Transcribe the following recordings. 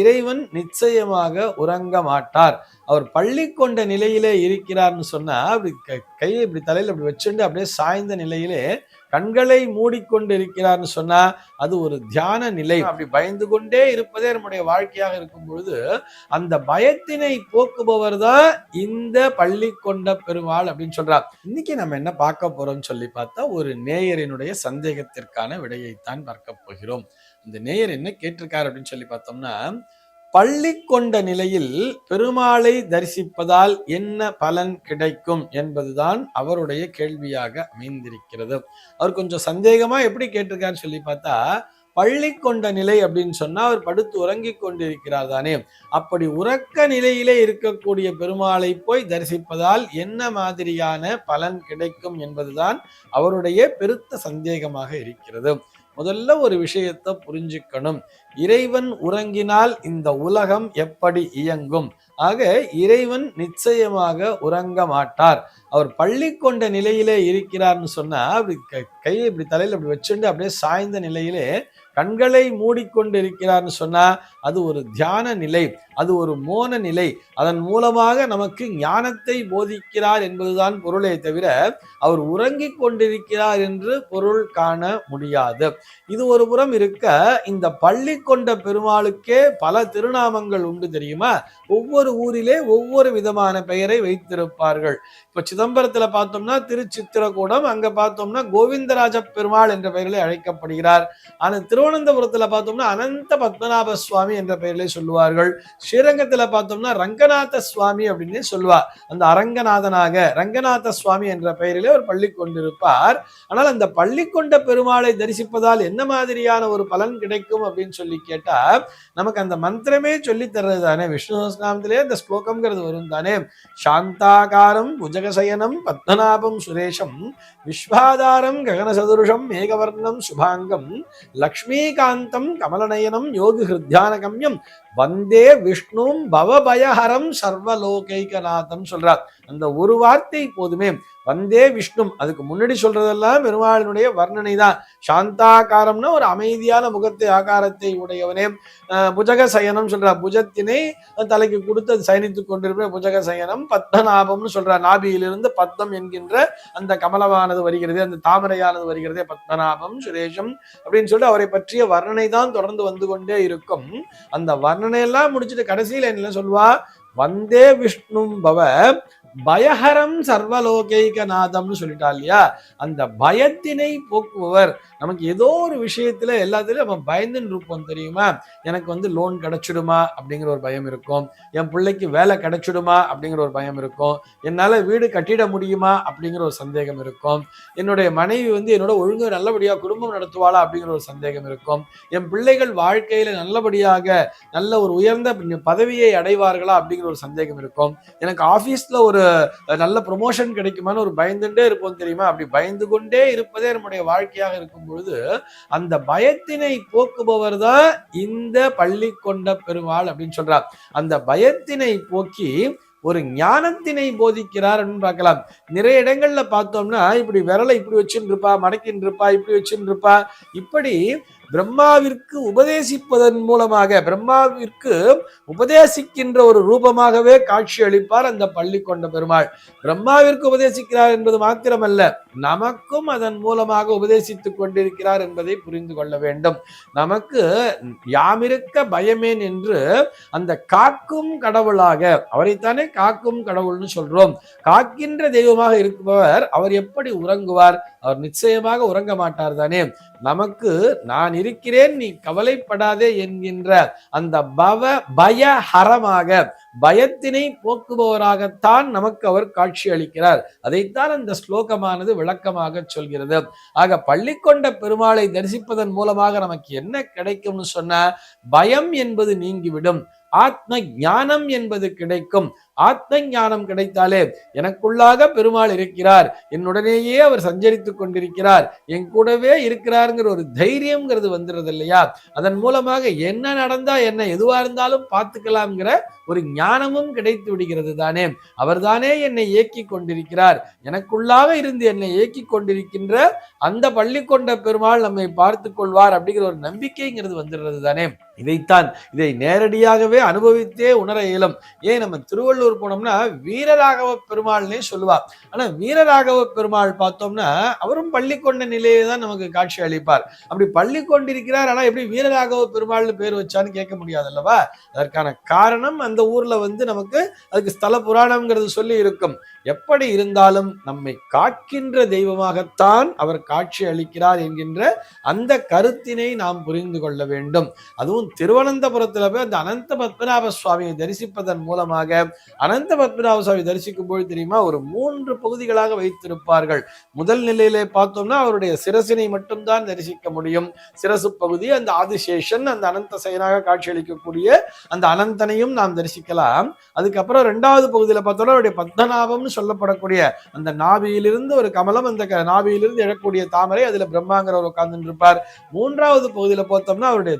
இறைவன் நிச்சயமாக உறங்க மாட்டார். அவர் பள்ளி கொண்ட நிலையிலே இருக்கிறார்னு சொன்னா அப்படி க- கையை இப்படி தலையில இப்படி வச்சுட்டு அப்படியே சாய்ந்த நிலையிலே கண்களை மூடிக்கொண்டு இருக்கிறார்னு சொன்னா அது ஒரு தியான நிலை. அப்படி பயந்து கொண்டே இருப்பதே நம்முடைய வாழ்க்கையாக இருக்கும் பொழுது அந்த பயத்தினை போக்குபவர் தான் இந்த பள்ளி கொண்ட பெருமாள் அப்படின்னு சொல்றார். இன்னைக்கு நம்ம என்ன பார்க்க போறோம்னு சொல்லி பார்த்தா ஒரு நேயரினுடைய சந்தேகத்திற்கான விடையைத்தான் பார்க்க போகிறோம். இந்த நேயர் என்ன கேட்டிருக்காரு அப்படின்னு சொல்லி பார்த்தோம்னா பள்ளி கொண்ட நிலையில் பெருமாளை தரிசிப்பதால் என்ன பலன் கிடைக்கும் என்பதுதான் அவருடைய கேள்வியாக அமைந்திருக்கிறது. அவர் கொஞ்சம் சந்தேகமா எப்படி கேட்டிருக்காருன்னு சொல்லி பார்த்தா பள்ளி கொண்ட நிலை அப்படின்னு சொன்னா அவர் படுத்து உறங்கிக் கொண்டிருக்கிறார் தானே. அப்படி உறக்க நிலையிலே இருக்கக்கூடிய பெருமாளை போய் தரிசிப்பதால் என்ன மாதிரியான பலன் கிடைக்கும் என்பதுதான் அவருடைய பெருத்த சந்தேகமாக இருக்கிறது. முதல்ல ஒரு விஷயத்தை புரிஞ்சுக்கணும். இறைவன் உறங்கினால் இந்த உலகம் எப்படி இயங்கும்? ஆக இறைவன் நிச்சயமாக உறங்க மாட்டார். அவர் பள்ளி கொண்ட நிலையிலே இருக்கிறார்னு சொன்னா அப்படி க- கையை இப்படி தலையில இப்படி வச்சுட்டு அப்படியே சாய்ந்த நிலையிலே கண்களை மூடிக்கொண்டு சொன்னால் அது ஒரு தியான நிலை அது ஒரு மோன நிலை. அதன் மூலமாக நமக்கு ஞானத்தை போதிக்கிறார் என்பதுதான் பொருளே தவிர அவர் உறங்கிக் கொண்டிருக்கிறார் என்று பொருள் காண முடியாது. இது ஒரு புறம் இருக்க இந்த பள்ளி கொண்ட பெருமாளுக்கே பல திருநாமங்கள் உண்டு தெரியுமா? ஒவ்வொரு ஊரிலே ஒவ்வொரு விதமான பெயரை வைத்திருப்பார்கள். இப்ப சிதம்பரத்துல பார்த்தோம்னா திருச்சித்திரகூடம் அங்க பார்த்தோம்னா கோவிந்தராஜ பெருமாள் என்ற பெயர்களை அழைக்கப்படுகிறார். ஆனா திருவனந்தபுரத்துல பார்த்தோம்னா அனந்த பத்மநாப சுவாமி என்ற பெயரிலே சொல்லுவார்கள். ஸ்ரீரங்கத்துல பார்த்தோம்னா ரங்கநாத சுவாமி அப்படின்னு சொல்லுவார் அந்த அரங்கநாதனாக ரங்கநாத சுவாமி என்ற பெயரிலே ஒரு பள்ளி கொண்டிருப்பார். ஆனால் அந்த பள்ளி கொண்ட பெருமாளை தரிசிப்பதால் என்ன மாதிரியான ஒரு பலன் கிடைக்கும் அப்படின்னு சொல்லி கேட்டா நமக்கு அந்த மந்திரமே சொல்லி தர்றது தானே. விஷ்ணு சஹஸ்ரநாமத்திலே அந்த ஸ்லோகம்ங்கிறது வரும் தானே. சாந்தாகாரம் புஜகசயனம் பத்மநாபம் சுரேஷம் விஸ்வாதாரம் ககனசதுருஷம் மேகவர்ணம் சுபாங்கம் லக்ஷ்மி லக்ஷ்மீகாந்தம் கமலநயனம் யோகி ஹிருத்யானகம்யம் வந்தே விஷ்ணும் பவபயஹரம் சர்வலோகைகநாதம் சொல்றார். அந்த ஒரு வார்த்தை போதுமே. வந்தே விஷ்ணும். அதுக்கு முன்னாடி சொல்றதெல்லாம் பெருமாளினுடைய வர்ணனை தான் சாந்தாகாரம்னா ஒரு அமைதியான முகத்தை ஆகாரத்தை உடையவனே. புஜக சயனம் சொல்றார். புஜத்தினை தலைக்கு கொடுத்து அது சயனித்துக் கொண்டிருக்கிற புஜக சயனம் பத்மநாபம்னு சொல்றார். நாபியிலிருந்து பத்மம் என்கின்ற அந்த கமலமானது வருகிறது. அந்த தாமரையானது வருகிறதே. பத்மநாபம் சுரேஷம் அப்படின்னு சொல்லிட்டு அவரை பற்றிய வர்ணனை தான் தொடர்ந்து வந்து கொண்டே இருக்கும். அந்த வர்ண எல்லாம் முடிச்சுட்டு கடைசியில என்ன சொல்லுவா வந்தே விஷ்ணும் பவ பயஹரம் சர்வலோகைக நாதம்னு சொல்லிட்டா இல்லையா? அந்த பயத்தினை போக்குபவர். நமக்கு ஏதோ ஒரு விஷயத்துல எல்லாத்துலயும் நம்ம பயந்துன்னு இருப்போம் தெரியுமா? எனக்கு வந்து லோன் கிடைச்சிடுமா? அப்படிங்கிற ஒரு பயம் இருக்கும். என் பிள்ளைக்கு வேலை கிடைச்சிடுமா? அப்படிங்கிற ஒரு பயம் இருக்கும். என்னால வீடு கட்டிட முடியுமா? அப்படிங்கிற ஒரு சந்தேகம் இருக்கும். என்னுடைய மனைவி வந்து என்னோட ஒழுங்கு நல்லபடியா குடும்பம் நடத்துவாளா? அப்படிங்கிற ஒரு சந்தேகம் இருக்கும். என் பிள்ளைகள் வாழ்க்கையில நல்லபடியாக நல்ல ஒரு உயர்ந்த பதவியை அடைவார்களா? அப்படிங்கிற ஒரு சந்தேகம் இருக்கும். எனக்கு ஆபீஸ்ல ஒரு ஒரு நல்ல ப்ரொமோஷன் கிடைக்குமான்னு ஒரு பயந்துட்டே இருப்போம் தெரியுமா? அப்படி பயந்து கொண்டே இருப்பதே நம்முடைய வாழ்க்கையாக இருக்கும் பொழுது அந்த பயத்தினை போக்குபவர் தான் இந்த பள்ளி கொண்ட பெருமாள் அப்படின்னு சொல்றார். அந்த பயத்தினை போக்கி ஒரு ஞானத்தினை போதிக்கிறார் அப்படின்னு பார்க்கலாம். நிறைய இடங்கள்ல பார்த்தோம்னா இப்படி விரலை இப்படி வச்சுன்னு இருப்பா மடக்கின்னு இருப்பா இப்படி வச்சுன்னு இருப்பா. இப்படி பிரம்மாவிற்கு உபதேசிப்பதன் மூலமாக பிரம்மாவிற்கு உபதேசிக்கின்ற ஒரு ரூபமாகவே காட்சி அளிப்பார் அந்த பள்ளி கொண்ட பெருமாள். பிரம்மாவிற்கு உபதேசிக்கிறார் என்பது மாத்திரமல்ல நமக்கும் அதன் மூலமாக உபதேசித்துக் கொண்டிருக்கிறார் என்பதை புரிந்து கொள்ள வேண்டும். நமக்கு யாமிருக்க பயமேன் என்று அந்த காக்கும் கடவுளாக அவரைத்தானே காக்கும் கடவுள்னு சொல்றோம். காக்கின்ற தெய்வமாக இருப்பவர் அவர் எப்படி உறங்குவார்? அவர் நிச்சயமாக உறங்க மாட்டார் தானே. நமக்கு நான் இருக்கிறேன் நீ கவலைப்படாதே என்கின்ற அந்த பவ பயஹரமாக பயத்தினை போக்குபவராகத்தான் நமக்கு அவர் காட்சி அளிக்கிறார். அதைத்தான் அந்த ஸ்லோகமானது விளக்கமாக சொல்கிறது. ஆக பள்ளி கொண்ட பெருமாளை தரிசிப்பதன் மூலமாக நமக்கு என்ன கிடைக்கும்னு சொன்னா பயம் என்பது நீங்கிவிடும். ஆத்ம ஞானம் என்பது கிடைக்கும். ஆத்ம ஞானம் கிடைத்தாலே எனக்குள்ளாக பெருமாள் இருக்கிறார். என்னுடனேயே அவர் சஞ்சரித்துக் கொண்டிருக்கிறார். என் கூடவே இருக்கிறாருங்கிற ஒரு தைரியம்ங்கிறது வந்துடுறது இல்லையா? அதன் மூலமாக என்ன நடந்தா என்ன எதுவா இருந்தாலும் பார்த்துக்கலாம்ங்கிற ஒரு ஞானமும் கிடைத்து விடுகிறது தானே. அவர்தானே என்னை இயக்கி கொண்டிருக்கிறார். எனக்குள்ளாக இருந்து என்னை இயக்கி கொண்டிருக்கின்ற அந்த பள்ளி கொண்ட பெருமாள் நம்மை பார்த்து கொள்வார் அப்படிங்கிற ஒரு நம்பிக்கைங்கிறது வந்துடுறது தானே. இதைத்தான் இதை நேரடியாகவே அனுபவித்தே உணர இயலும். ஏன் நம்ம திருவள்ளூர் போனோம்னா வீரராகவ பெருமாள்னே சொல்லுவா. ஆனா வீரராகவ பெருமாள் பார்த்தோம்னா அவரும் பள்ளி கொண்ட நிலையை தான் நமக்கு காட்சி அளிப்பார். அப்படி பள்ளி கொண்டிருக்கிறார் ஆனா எப்படி வீரராகவ பெருமாள்னு பேர் வச்சான்னு கேட்க முடியாது அல்லவா அதற்கான காரணம் அந்த ஊர்ல வந்து நமக்கு அதுக்கு ஸ்தல புராணம்ங்கிறது சொல்லி இருக்கும். எப்படி இருந்தாலும் நம்மை காக்கின்ற தெய்வமாகத்தான் அவர் காட்சி அளிக்கிறார் என்கின்ற அந்த கருத்தினை நாம் புரிந்து கொள்ள வேண்டும். அதுவும் திருவனந்தபுரத்துல போய் அந்த அனந்த பத்மநாப சுவாமியை தரிசிப்பதன் மூலமாக அனந்த பத்மநாப சுவாமி தரிசிக்கும் போது தெரியுமா? ஒரு மூன்று பகுதிகளாக வைத்திருப்பார்கள். முதல் நிலையிலே பார்த்தோம்னா அவருடைய சிரசினை மட்டும்தான் தரிசிக்க முடியும். சிரசு பகுதி அந்த ஆதிசேஷன் அந்த அனந்த செயனாக காட்சியளிக்கக்கூடிய அந்த அனந்தனையும் நாம் தரிசிக்கலாம். அதுக்கப்புறம் ரெண்டாவது பகுதியில பார்த்தோம்னா அவருடைய பத்மநாபம்னு சொல்லப்படக்கூடிய அந்த நாபியிலிருந்து ஒரு கமலம் அந்த நாவியிலிருந்து நாபியிலிருந்து எழக்கூடிய தாமரை அதுல பிரம்மாங்கிறவர் உட்கார்ந்துட்டு இருப்பார். மூன்றாவது பகுதியில் பார்த்தோம்னா அவருடைய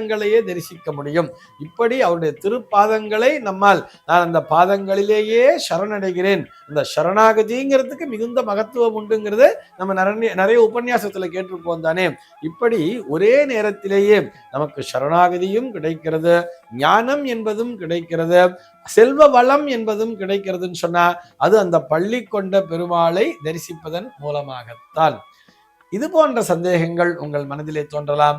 பாதங்களையே தரிசிக்க முடியும். இப்படி அவருடைய திருப்பாதங்களை நம்மால் நான் அந்த பாதங்களிலேயே சரணடைகிறேன். அந்த சரணாகதிங்கிறதுக்கு மிகுந்த மகத்துவம் உண்டுங்கிறது நம்ம நிறைய நிறைய உபன்யாசத்தில் கேட்டிருப்போம் தானே. இப்படி ஒரே நேரத்திலேயே நமக்கு சரணாகதியும் கிடைக்கிறது ஞானம் என்பதும் கிடைக்கிறது செல்வ வளம் என்பதும் கிடைக்கிறதுன்னு சொன்னா அது அந்த பள்ளி கொண்ட பெருமாளை தரிசிப்பதன் மூலமாகத்தான். இது போன்ற சந்தேகங்கள் உங்கள் மனதிலே தோன்றலாம்.